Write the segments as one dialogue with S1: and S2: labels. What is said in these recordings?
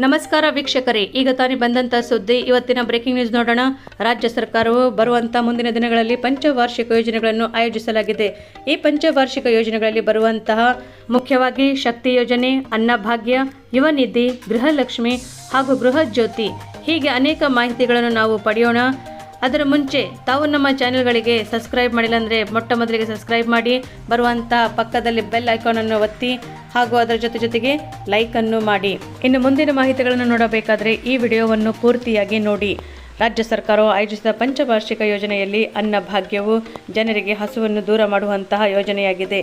S1: ನಮಸ್ಕಾರ ವೀಕ್ಷಕರೇ, ಈಗ ತಾನೇ ಬಂದಂತ ಸುದ್ದಿ. ಇವತ್ತಿನ ಬ್ರೇಕಿಂಗ್ ನ್ಯೂಸ್ ನೋಡೋಣ. ರಾಜ್ಯ ಸರ್ಕಾರವು ಬರುವಂತ ಮುಂದಿನ ದಿನಗಳಲ್ಲಿ ಪಂಚವಾರ್ಷಿಕ ಯೋಜನೆಗಳನ್ನು ಆಯೋಜಿಸಲಾಗಿದೆ. ಈ ಪಂಚವಾರ್ಷಿಕ ಯೋಜನೆಗಳಲ್ಲಿ ಬರುವಂತಹ ಮುಖ್ಯವಾಗಿ ಶಕ್ತಿ ಯೋಜನೆ ಅನ್ನಭಾಗ್ಯ ಯುವ ನಿಧಿ, ಗೃಹಲಕ್ಷ್ಮಿ ಹಾಗೂ ಗೃಹ ಜ್ಯೋತಿ. ಹೀಗೆ ಅನೇಕ ಮಾಹಿತಿಗಳನ್ನು ನಾವು ಪಡೆಯೋಣ. ಅದರ ಮುಂಚೆ ತಾವು ನಮ್ಮ ಚಾನೆಲ್ಗಳಿಗೆ ಸಬ್ಸ್ಕ್ರೈಬ್ ಮಾಡಿಲ್ಲ ಅಂದರೆ ಮೊಟ್ಟ ಮೊದಲಿಗೆ ಸಬ್ಸ್ಕ್ರೈಬ್ ಮಾಡಿ ಬರುವಂಥ ಪಕ್ಕದಲ್ಲಿ ಬೆಲ್ ಐಕಾನನ್ನು ಒತ್ತಿ, ಹಾಗೂ ಅದರ ಜೊತೆ ಜೊತೆಗೆ ಲೈಕನ್ನು ಮಾಡಿ. ಇನ್ನು ಮುಂದಿನ ಮಾಹಿತಿಗಳನ್ನು ನೋಡಬೇಕಾದರೆ ಈ ವಿಡಿಯೋವನ್ನು ಪೂರ್ತಿಯಾಗಿ ನೋಡಿ. ರಾಜ್ಯ ಸರ್ಕಾರವು ಆಯೋಜಿಸಿದ ಪಂಚವಾರ್ಷಿಕ ಯೋಜನೆಯಲ್ಲಿ ಅನ್ನಭಾಗ್ಯವು ಜನರಿಗೆ ಹಸುವನ್ನು ದೂರ ಮಾಡುವಂತಹ ಯೋಜನೆಯಾಗಿದೆ.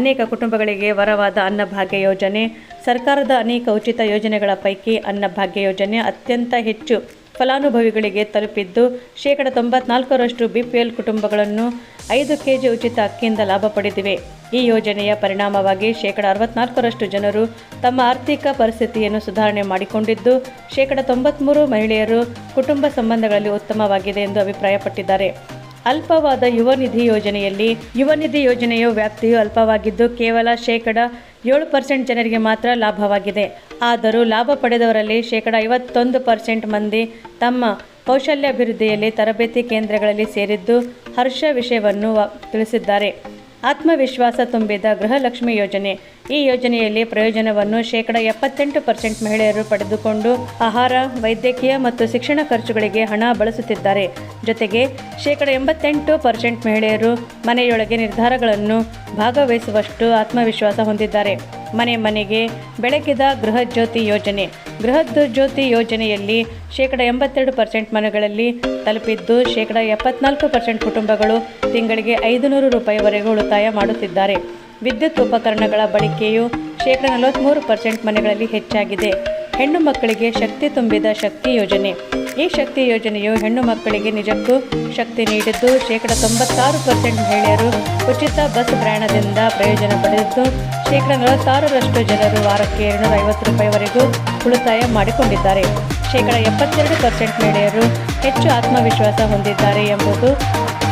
S1: ಅನೇಕ ಕುಟುಂಬಗಳಿಗೆ ವರವಾದ ಅನ್ನಭಾಗ್ಯ ಯೋಜನೆ, ಸರ್ಕಾರದ ಅನೇಕ ಉಚಿತ ಯೋಜನೆಗಳ ಪೈಕಿ ಅನ್ನಭಾಗ್ಯ ಯೋಜನೆ ಅತ್ಯಂತ ಹೆಚ್ಚು. ಫಲಾನುಭವಿಗಳಿಗೆ ತಲುಪಿದ್ದು ಶೇಕಡ ತೊಂಬತ್ನಾಲ್ಕರಷ್ಟು ಬಿಪಿಎಲ್ ಕುಟುಂಬಗಳನ್ನು ಐದು ಕೆಜಿ ಉಚಿತ ಅಕ್ಕಿಯಿಂದ ಲಾಭ ಪಡೆದಿವೆ. ಈ ಯೋಜನೆಯ ಪರಿಣಾಮವಾಗಿ ಶೇಕಡ ಅರವತ್ನಾಲ್ಕರಷ್ಟು ಜನರು ತಮ್ಮ ಆರ್ಥಿಕ ಪರಿಸ್ಥಿತಿಯನ್ನು ಸುಧಾರಣೆ ಮಾಡಿಕೊಂಡಿದ್ದು, ಶೇಕಡ ತೊಂಬತ್ಮೂರು ಮಹಿಳೆಯರು ಕುಟುಂಬ ಸಂಬಂಧಗಳಲ್ಲಿ ಉತ್ತಮವಾಗಿದೆ ಎಂದು ಅಭಿಪ್ರಾಯಪಟ್ಟಿದ್ದಾರೆ. ಅಲ್ಪವಾದ ಯುವ ನಿಧಿ ಯೋಜನೆಯಲ್ಲಿ ಯುವ ನಿಧಿ ಯೋಜನೆಯ ವ್ಯಾಪ್ತಿಯು ಅಲ್ಪವಾಗಿದ್ದು ಕೇವಲ ಶೇಕಡ ಏಳು ಪರ್ಸೆಂಟ್ ಜನರಿಗೆ ಮಾತ್ರ ಲಾಭವಾಗಿದೆ. ಆದರೂ ಲಾಭ ಪಡೆದವರಲ್ಲಿ ಶೇಕಡ ಐವತ್ತೊಂದು ಪರ್ಸೆಂಟ್ ಮಂದಿ ತಮ್ಮ ಕೌಶಲ್ಯಾಭಿವೃದ್ಧಿಯಲ್ಲಿ ತರಬೇತಿ ಕೇಂದ್ರಗಳಲ್ಲಿ ಸೇರಿದ್ದು ಹರ್ಷ ವಿಷಯವನ್ನು ತಿಳಿಸಿದ್ದಾರೆ. ಆತ್ಮವಿಶ್ವಾಸ ತುಂಬಿದ ಗೃಹಲಕ್ಷ್ಮಿ ಯೋಜನೆ. ಈ ಯೋಜನೆಯಲ್ಲಿ ಪ್ರಯೋಜನವನ್ನು ಶೇಕಡ ಎಪ್ಪತ್ತೆಂಟು ಪರ್ಸೆಂಟ್ ಮಹಿಳೆಯರು ಪಡೆದುಕೊಂಡು ಆಹಾರ, ವೈದ್ಯಕೀಯ ಮತ್ತು ಶಿಕ್ಷಣ ಖರ್ಚುಗಳಿಗೆ ಹಣ ಬಳಸುತ್ತಿದ್ದಾರೆ. ಜೊತೆಗೆ ಶೇಕಡ ಎಂಬತ್ತೆಂಟು ಪರ್ಸೆಂಟ್ ಮಹಿಳೆಯರು ಮನೆಯೊಳಗೆ ನಿರ್ಧಾರಗಳನ್ನು ಭಾಗವಹಿಸುವಷ್ಟು ಆತ್ಮವಿಶ್ವಾಸ ಹೊಂದಿದ್ದಾರೆ. ಮನೆ ಮನೆಗೆ ಬೆಳಕಿದ ಗೃಹ ಜ್ಯೋತಿ ಯೋಜನೆ. ಗೃಹ ಜ್ಯೋತಿ ಯೋಜನೆಯಲ್ಲಿ ಶೇಕಡ ಎಂಬತ್ತೆರಡು ಪರ್ಸೆಂಟ್ ಮನೆಗಳಲ್ಲಿ ತಲುಪಿದ್ದು ಶೇಕಡ ಎಪ್ಪತ್ನಾಲ್ಕು ಪರ್ಸೆಂಟ್ ಕುಟುಂಬಗಳು ತಿಂಗಳಿಗೆ ಐದು ನೂರು ರೂಪಾಯಿವರೆಗೂ ಉಳಿತಾಯ ಮಾಡುತ್ತಿದ್ದಾರೆ. ವಿದ್ಯುತ್ ಉಪಕರಣಗಳ ಬಳಕೆಯು ಶೇಕಡ ನಲವತ್ತ್ಮೂರು ಪರ್ಸೆಂಟ್ ಮನೆಗಳಲ್ಲಿ ಹೆಚ್ಚಾಗಿದೆ. ಹೆಣ್ಣು ಮಕ್ಕಳಿಗೆ ಶಕ್ತಿ ತುಂಬಿದ ಶಕ್ತಿ ಯೋಜನೆ. ಈ ಶಕ್ತಿ ಯೋಜನೆಯು ಹೆಣ್ಣು ಮಕ್ಕಳಿಗೆ ನಿಜಕ್ಕೂ ಶಕ್ತಿ ನೀಡಿದ್ದು ಶೇಕಡ ತೊಂಬತ್ತಾರು ಪರ್ಸೆಂಟ್ ಮಹಿಳೆಯರು ಉಚಿತ ಬಸ್ ಪ್ರಯಾಣದಿಂದ ಪ್ರಯೋಜನ ಪಡೆದಿದ್ದು, ಶೇಕಡ ನಲವತ್ತಾರರಷ್ಟು ಜನರು ವಾರಕ್ಕೆ ಎರಡುನೂರ ಐವತ್ತು ರೂಪಾಯಿವರೆಗೂ ಉಳಿತಾಯ ಮಾಡಿಕೊಂಡಿದ್ದಾರೆ. ಶೇಕಡ ಎಪ್ಪತ್ತೆರಡು ಪರ್ಸೆಂಟ್ ಮಹಿಳೆಯರು ಹೆಚ್ಚು ಆತ್ಮವಿಶ್ವಾಸ ಹೊಂದಿದ್ದಾರೆ ಎಂಬುದು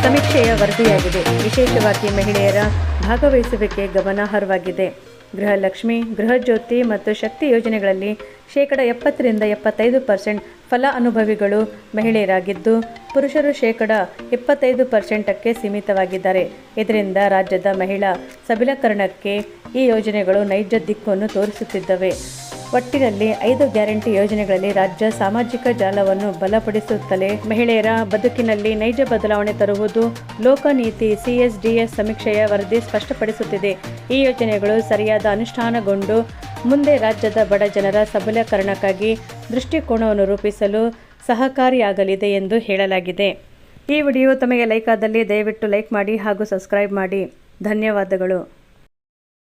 S1: ಸಮೀಕ್ಷೆಯ ವರದಿಯಾಗಿದೆ. ವಿಶೇಷವಾಗಿ ಮಹಿಳೆಯರ ಭಾಗವಹಿಸುವಿಕೆ ಗಮನಾರ್ಹವಾಗಿದೆ. ಗೃಹಲಕ್ಷ್ಮಿ ಗೃಹಜ್ಯೋತಿ ಮತ್ತು ಶಕ್ತಿ ಯೋಜನೆಗಳಲ್ಲಿ ಶೇಕಡ ಎಪ್ಪತ್ತರಿಂದ ಎಪ್ಪತ್ತೈದು ಪರ್ಸೆಂಟ್ ಫಲ ಅನುಭವಿಗಳು ಮಹಿಳೆಯರಾಗಿದ್ದು, ಪುರುಷರು ಶೇಕಡ ಇಪ್ಪತ್ತೈದು ಪರ್ಸೆಂಟಕ್ಕೆ ಸೀಮಿತವಾಗಿದ್ದಾರೆ. ಇದರಿಂದ ರಾಜ್ಯದ ಮಹಿಳಾ ಸಬಲೀಕರಣಕ್ಕೆ ಈ ಯೋಜನೆಗಳು ನೈಜ ದಿಕ್ಕನ್ನು ತೋರಿಸುತ್ತಿದ್ದವೆ. ಒಟ್ಟಿನಲ್ಲಿ ಐದು ಗ್ಯಾರಂಟಿ ಯೋಜನೆಗಳಲ್ಲಿ ರಾಜ್ಯ ಸಾಮಾಜಿಕ ಜಾಲವನ್ನು ಬಲಪಡಿಸುತ್ತಲೇ ಮಹಿಳೆಯರ ಬದುಕಿನಲ್ಲಿ ನೈಜ ಬದಲಾವಣೆ ತರುವುದು ಲೋಕನೀತಿ ಸಿಎಸ್ಡಿಎಸ್ ಸಮೀಕ್ಷೆಯ ವರದಿ ಸ್ಪಷ್ಟಪಡಿಸುತ್ತಿದೆ. ಈ ಯೋಜನೆಗಳು ಸರಿಯಾದ ಅನುಷ್ಠಾನಗೊಂಡು ಮುಂದೆ ರಾಜ್ಯದ ಬಡ ಜನರ ಸಬಲೀಕರಣಕ್ಕಾಗಿ ದೃಷ್ಟಿಕೋನವನ್ನು ರೂಪಿಸಲು ಸಹಕಾರಿಯಾಗಲಿದೆ ಎಂದು ಹೇಳಲಾಗಿದೆ. ಈ ವಿಡಿಯೋ ತಮಗೆ ಲೈಕ್ ಆದಲ್ಲಿ ದಯವಿಟ್ಟು ಲೈಕ್ ಮಾಡಿ ಹಾಗೂ ಸಬ್ಸ್ಕ್ರೈಬ್ ಮಾಡಿ. ಧನ್ಯವಾದಗಳು.